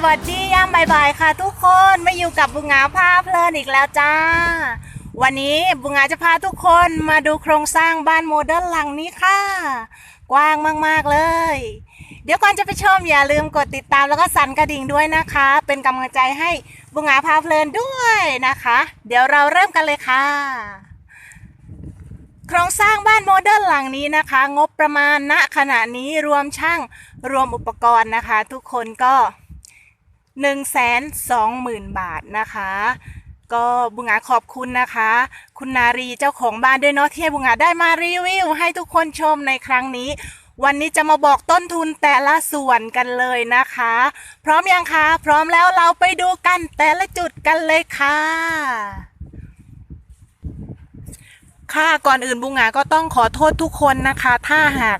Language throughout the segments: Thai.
สวัสดียามบ่ายๆค่ะทุกคนมาอยู่กับบุงงาภาพเพลินอีกแล้วจ้า วันนี้บุงงาจะพาทุกคนมาดูโครงสร้างบ้านโมเดิร์นหลังนี้ค่ะ กว้างมากๆเลย เดี๋ยวก่อนจะไปชมอย่าลืมกดติดตามแล้วก็สั่นกระดิ่งด้วยนะคะ เป็นกำลังใจให้บุงงาพาเพลินด้วยนะคะ เดี๋ยวเราเริ่มกันเลยค่ะ โครงสร้างบ้านโมเดิร์นหลังนี้นะคะ งบประมาณณขณะนี้รวมช่างรวมอุปกรณ์นะคะ ทุกคนก็ 1 2 0 0 0 0 บาทนะคะ ก็บุงอาขอบคุณนะคะ คุณนารีเจ้าของบ้านด้วยเนาะที่ให้บุงอาได้มารีวิวให้ทุกคนชมในครั้งนี้ วันนี้จะมาบอกต้นทุนแต่ละส่วนกันเลยนะคะ พร้อมยังคะ พร้อมแล้วเราไปดูกันแต่ละจุดกันเลยค่ะ ค่ะก่อนอื่นบุงหงาก็ต้องขอโทษทุกคนนะคะ ถ้าหาก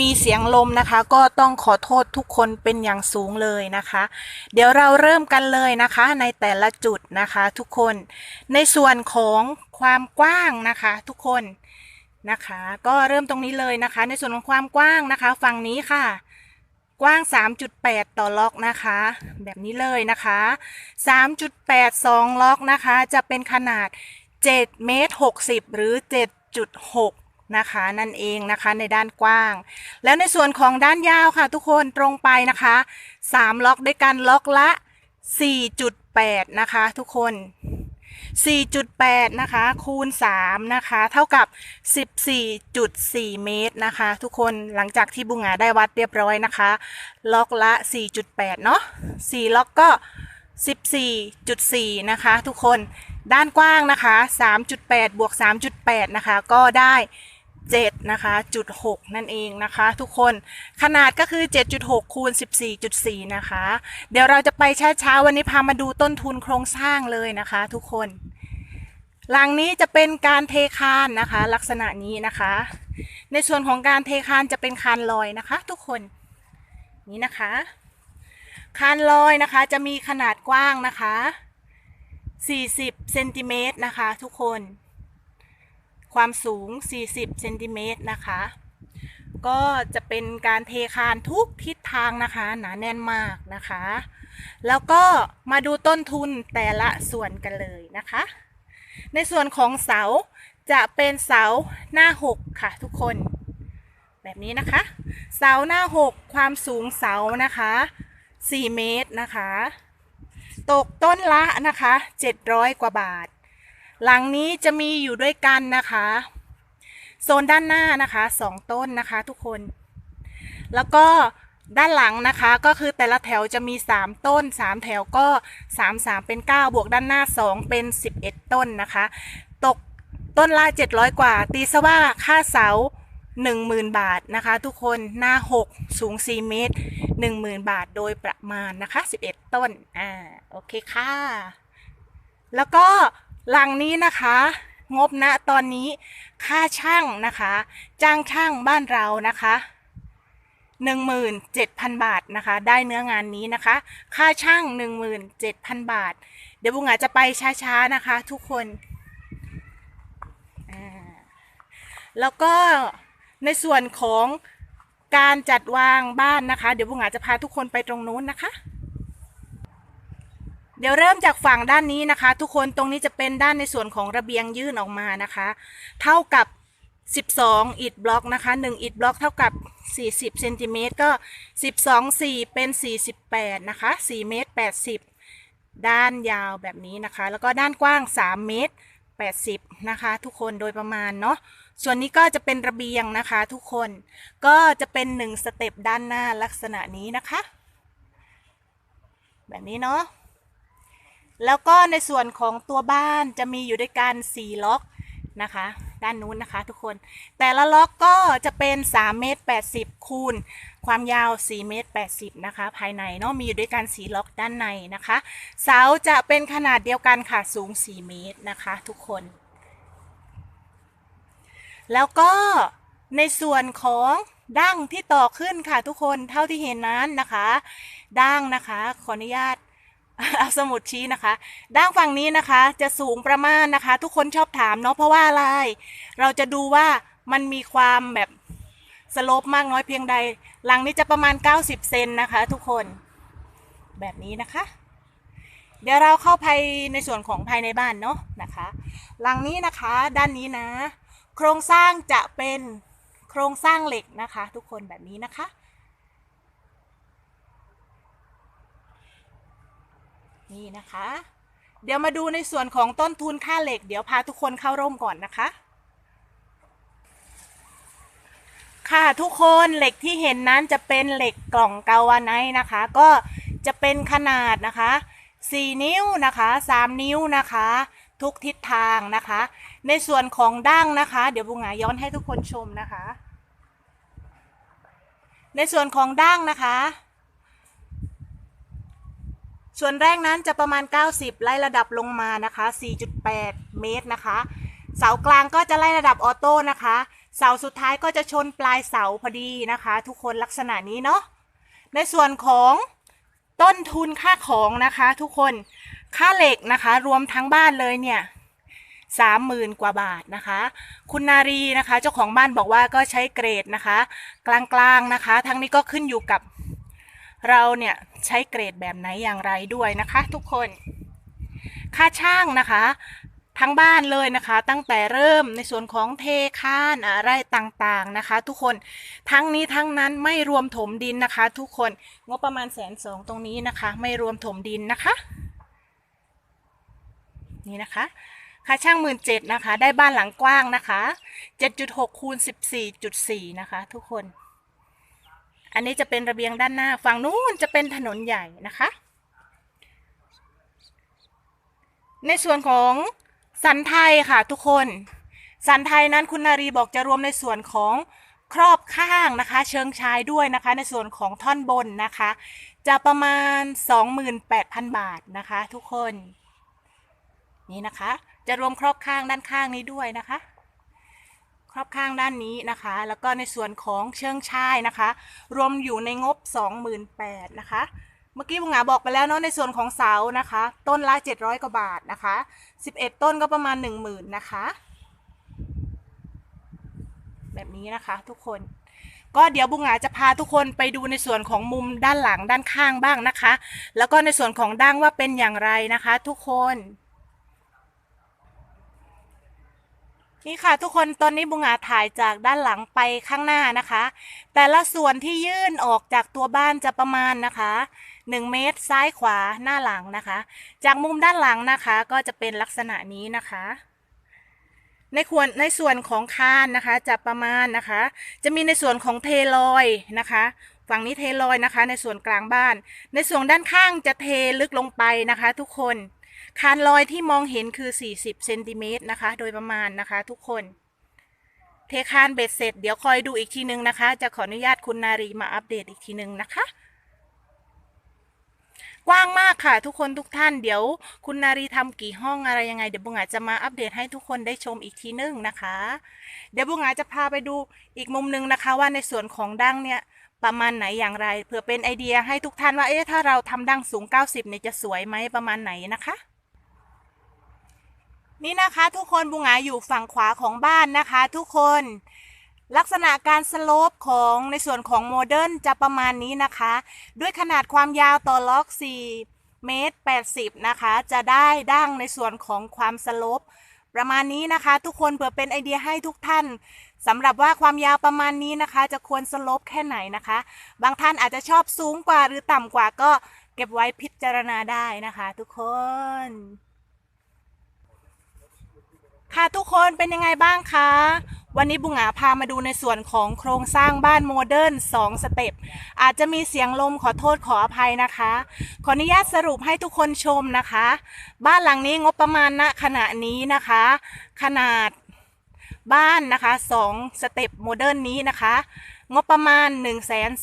มีเสียงลมนะคะ ก็ต้องขอโทษทุกคนเป็นอย่างสูงเลยนะคะ เดี๋ยวเราเริ่มกันเลยนะคะ ในแต่ละจุดนะคะทุกคนในส่วนของความกว้างนะคะ ทุกคนนะคะ ก็เริ่มตรงนี้เลยนะคะ ในส่วนของความกว้างนะคะ ฝั่งนี้ค่ะ กว้าง 3.8 ต่อล็อกนะคะ แบบนี้เลยนะคะ 3.82 ล็อกนะคะ จะเป็นขนาด 7เมตร60 หรือ 7.6 นะคะ นั่นเองนะคะในด้านกว้าง แล้วในส่วนของด้านยาวค่ะ ทุกคนตรงไปนะคะ 3 ล็อกด้วยกันล็อกละ 4.8 นะคะ ทุกคน 4.8 นะคะ คูณ 3 นะคะ เท่ากับ 14.4 เมตรนะคะ ทุกคนหลังจากที่บุงหาได้วัดเรียบร้อยนะคะ ล็อกละ 4.8 เนาะ4ล็อกก็ 14.4 นะคะ ทุกคน ด้านกว้างนะคะ 3.8 บวก 3.8 นะคะ ก็ได้7นะคะจุด6นั่นเองนะคะ ทุกคนขนาดก็คือ 7.6คูณ14.4 นะคะ เดี๋ยวเราจะไปช้าๆวันนี้พามาดูต้นทุนโครงสร้างเลยนะคะ ทุกคน หลังนี้จะเป็นการเทคานนะคะ ลักษณะนี้นะคะ ในส่วนของการเทคานจะเป็นคานลอยนะคะ ทุกคนนี่นะคะ คานลอยนะคะจะมีขนาดกว้างนะคะ 40เซนติเมตรนะคะทุกคน ความสูง 40เซนติเมตรนะคะ ก็จะเป็นการเทคานทุกทิศทางนะคะ หนาแน่นมากนะคะ แล้วก็มาดูต้นทุนแต่ละส่วนกันเลยนะคะ ในส่วนของเสาจะเป็นเสาหน้า 6 ค่ะทุกคน แบบนี้นะคะ เสาหน้า 6 ความสูงเสานะคะ 4 เมตรนะคะ ตกต้นละนะคะ 700 กว่าบาท หลังนี้จะมีอยู่ด้วยกันนะคะ โซนด้านหน้านะคะ2ต้นนะคะทุกคน แล้วก็ด้านหลังนะคะก็คือแต่ละแถวจะมี 3 ต้น 3 แถวก็ 3 3 เป็น 9 บวกด้านหน้า 2 เป็น 11 ต้นนะคะ ตกต้นละ700 กว่า ตีซะว่าค่าเสา 10,000 บาทนะคะ ทุกคนหน้า 6 สูง 4 เมตร 10,000 บาทโดยประมาณนะคะ 11 ต้นอ่าโอเคค่ะ แล้วก็หลังนี้นะคะงบณตอนนี้ค่าช่างนะคะ จ้างช่างบ้านเรานะคะ17,000 บาทนะคะ ได้เนื้องานนี้นะคะ ค่าช่าง 17,000 บาท เดี๋ยวบุงอาจจะไปช้าๆนะคะ ทุกคนอ่าแล้วก็ ในส่วนของการจัดวางบ้านนะคะ เดี๋ยวบุงอาจจะพาทุกคนไปตรงนู้นนะคะ เดี๋ยวเริ่มจากฝั่งด้านนี้นะคะ ทุกคนตรงนี้จะเป็นด้านในส่วนของระเบียงยื่นออกมานะคะ เท่ากับ 12อิฐบล็อกนะคะ1อิฐบล็อกเท่ากับ 40เซนติเมตรก็ 12 4 เป็น 48 นะคะ 4 เมตร 80 ด้านยาวแบบนี้นะคะ แล้วก็ด้านกว้าง 3 เมตร 80 นะคะ ทุกคนโดยประมาณเนาะ ส่วนนี้ก็จะเป็นระเบียงนะคะทุกคน ก็จะเป็น1สเต็ปด้านหน้าลักษณะนี้นะคะ แบบนี้เนาะ แล้วก็ในส่วนของตัวบ้านจะมีอยู่ด้วยกัน4ล็อกนะคะ ด้านนู้นนะคะทุกคน แต่ละล็อกก็จะเป็น3เมตร80 คูณ ความยาว4เมตร80 นะคะ ภายในเนาะมีอยู่ด้วยกัน4ล็อกด้านในนะคะ เสาจะเป็นขนาดเดียวกันค่ะสูง 4 เมตรนะคะ ทุกคน แล้วก็ในส่วนของดั้งที่ต่อขึ้นค่ะทุกคนเท่าที่เห็นนั้นนะคะดั้งนะคะ ขออนุญาตเอาสมุดชี้นะคะด้านฝั่งนี้นะคะ จะสูงประมาณนะคะ ทุกคนชอบถามเนาะเพราะว่าอะไร เราจะดูว่ามันมีความแบบสโลปมากน้อยเพียงใด หลังนี้จะประมาณ 90 เซนนะคะ ทุกคนแบบนี้นะคะ เดี๋ยวเราเข้าไปในส่วนของภายในบ้านเนาะนะคะ หลังนี้นะคะ ด้านนี้นะ โครงสร้างจะเป็นโครงสร้างเหล็กนะคะ ทุกคนแบบนี้นะคะ นี่นะคะ เดี๋ยวมาดูในส่วนของต้นทุนค่าเหล็ก เดี๋ยวพาทุกคนเข้าร่มก่อนนะคะ ค่ะทุกคนเหล็กที่เห็นนั้นจะเป็นเหล็กกล่องกาวาไนนะคะ ก็จะเป็นขนาดนะคะ 4 นิ้วนะคะ 3 นิ้วนะคะ ทุกทิศทางนะคะ ในส่วนของดั้งนะคะ เดี๋ยวบุงหงาย้อนให้ทุกคนชมนะคะ ในส่วนของดั้งนะคะ ส่วนแรกนั้นจะประมาณ 90 ไล่ระดับลงมานะคะ 4.8 เมตรนะคะเสากลางก็จะไล่ระดับออโต้นะคะ เสาสุดท้ายก็จะชนปลายเสาพอดีนะคะ ทุกคนลักษณะนี้เนาะในส่วนของต้นทุนค่าของนะคะ ทุกคน ค่าเหล็กนะคะ รวมทั้งบ้านเลยเนี่ยสามหมื่นกว่าบาทนะคะ คุณนารีนะคะ เจ้าของบ้านบอกว่าก็ใช้เกรดนะคะ กลางๆนะคะ ทั้งนี้ก็ขึ้นอยู่กับเราเนี่ยใช้เกรดแบบไหนอย่างไรด้วยนะคะ ทุกคน ค่าช่างนะคะ ทั้งบ้านเลยนะคะ ตั้งแต่เริ่มในส่วนของเทคานอะไรต่างๆนะคะ ทุกคนทั้งนี้ทั้งนั้นไม่รวมถมดินนะคะ ทุกคนงบประมาณแสนสองตรงนี้นะคะ ไม่รวมถมดินนะคะ นี่นะคะ ค่าช่างหมื่นเจ็ดนะคะ ได้บ้านหลังกว้างนะคะเจ็ดจุดหกคูณสิบสี่จุดสี่นะคะ ทุกคน อันนี้จะเป็นระเบียงด้านหน้า ฝั่งนู้นจะเป็นถนนใหญ่นะคะ ในส่วนของสันไทยค่ะทุกคน สันไทยนั้นคุณนารีบอกจะรวมในส่วนของครอบข้างนะคะ เชิงชายด้วยนะคะ ในส่วนของท่อนบนนะคะ จะประมาณ 28,000 บาทนะคะ ทุกคน นี่นะคะ จะรวมครอบข้างด้านข้างนี้ด้วยนะคะ ครอบข้างด้านนี้นะคะ แล้วก็ในส่วนของเชิงชายนะคะ รวมอยู่ในงบ 28,000นะคะเมื่อกี้บุงหงาบอกไปแล้วเนาะในส่วนของเสานะคะ ต้นละ 700 กว่าบาทนะคะ 11 ต้นก็ประมาณ 10,000นะคะ แบบนี้นะคะทุกคนก็เดี๋ยวบุงหงาจะพาทุกคนไปดูในส่วนของมุมด้านหลังด้านข้างบ้างนะคะ แล้วก็ในส่วนของดั้งว่าเป็นอย่างไรนะคะ ทุกคน นี่ค่ะทุกคนตอนนี้บุงอาถ่ายจากด้านหลังไปข้างหน้านะคะ แต่ละส่วนที่ยื่นออกจากตัวบ้านจะประมาณนะคะ1เมตรซ้ายขวาหน้าหลังนะคะ จากมุมด้านหลังนะคะก็จะเป็นลักษณะนี้นะคะ ในควรในส่วนของคานนะคะจะประมาณนะคะ จะมีในส่วนของเทลอยนะคะฝั่งนี้เทลอยนะคะ ในส่วนกลางบ้าน ในส่วนด้านข้างจะเทลึกลงไปนะคะ ทุกคน คานลอยที่มองเห็นคือ 40เซนติเมตรนะคะ โดยประมาณนะคะ ทุกคน เทคานเบ็ดเสร็จ เดี๋ยวคอยดูอีกทีนึงนะคะ จะขออนุญาตคุณนารีมาอัปเดตอีกทีนึงนะคะ กว้างมากค่ะ ทุกคนทุกท่าน เดี๋ยวคุณนารีทำกี่ห้องอะไรยังไง เดี๋ยวบุงอาจจะมาอัปเดตให้ทุกคนได้ชมอีกทีนึงนะคะ เดี๋ยวบุงอาจจะพาไปดูอีกมุมนึงนะคะ ว่าในส่วนของดั้งเนี่ยประมาณไหนอย่างไรเพื่อเป็นไอเดียให้ทุกท่านว่าเอ๊ะถ้าเราทำดั้งสูง 90เนี่ยจะสวยไหมประมาณไหนนะคะ นี่นะคะทุกคนบุงอาอยู่ฝั่งขวาของบ้านนะคะ ทุกคนลักษณะการสโลปของในส่วนของโมเดิร์นจะประมาณนี้นะคะ ด้วยขนาดความยาวต่อล็อก 4 เมตร 80 นะคะ จะได้ดั้งในส่วนของความสโลปประมาณนี้นะคะ ทุกคนเพื่อเป็นไอเดียให้ทุกท่านสำหรับว่าความยาวประมาณนี้นะคะ จะควรสโลปแค่ไหนนะคะ บางท่านอาจจะชอบสูงกว่าหรือต่ำกว่าก็เก็บไว้พิจารณาได้นะคะ ทุกคน ค่ะทุกคนเป็นยังไงบ้างคะ วันนี้บุงหาพามาดูในส่วนของโครงสร้างบ้านโมเดิร์น2สเต็ปอาจจะมีเสียงลมขอโทษขออภัยนะคะ ขออนุญาตสรุปให้ทุกคนชมนะคะ บ้านหลังนี้งบประมาณณขณะนี้นะคะ ขนาดบ้านนะคะ2สเต็ปโมเดิร์นนี้นะคะ งบประมาณ 1 2 0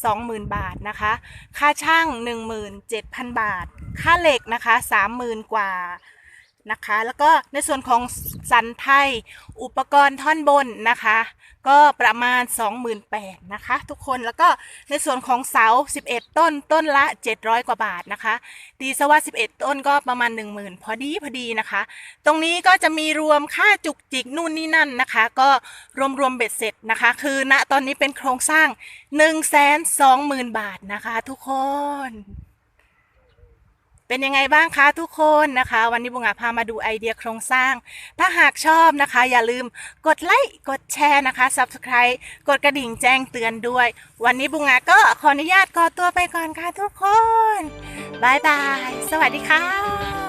0 0 0 บาทนะคะ ค่าช่าง 17,000 บาท ค่าเหล็กนะคะ 30,000 กว่า นะคะ แล้วก็ในส่วนของสันไทย อุปกรณ์ท่อนบนนะคะ ก็ประมาณ 28,000นะคะ ทุกคนแล้วก็ในส่วนของเสา 11 ต้นต้นละ 700 กว่าบาทนะคะ ตีซะว่า 11 ต้นก็ประมาณ 10,000 พอดีพอดีนะคะ ตรงนี้ก็จะมีรวมค่าจุกจิกนู่นนี่นั่นนะคะ ก็รวมรวมเบ็ดเสร็จนะคะ คือณตอนนี้เป็นโครงสร้าง 120,000 บาทนะคะ ทุกคน เป็นยังไงบ้างคะทุกคนนะคะ วันนี้บุงอาพามาดูไอเดียโครงสร้าง ถ้าหากชอบนะคะ อย่าลืมกดไลค์กดแชร์นะคะ Subscribe กดกระดิ่งแจ้งเตือนด้วย วันนี้บุงอาก็ขออนุญาตขอตัวไปก่อนค่ะทุกคนบายบาย สวัสดีค่ะ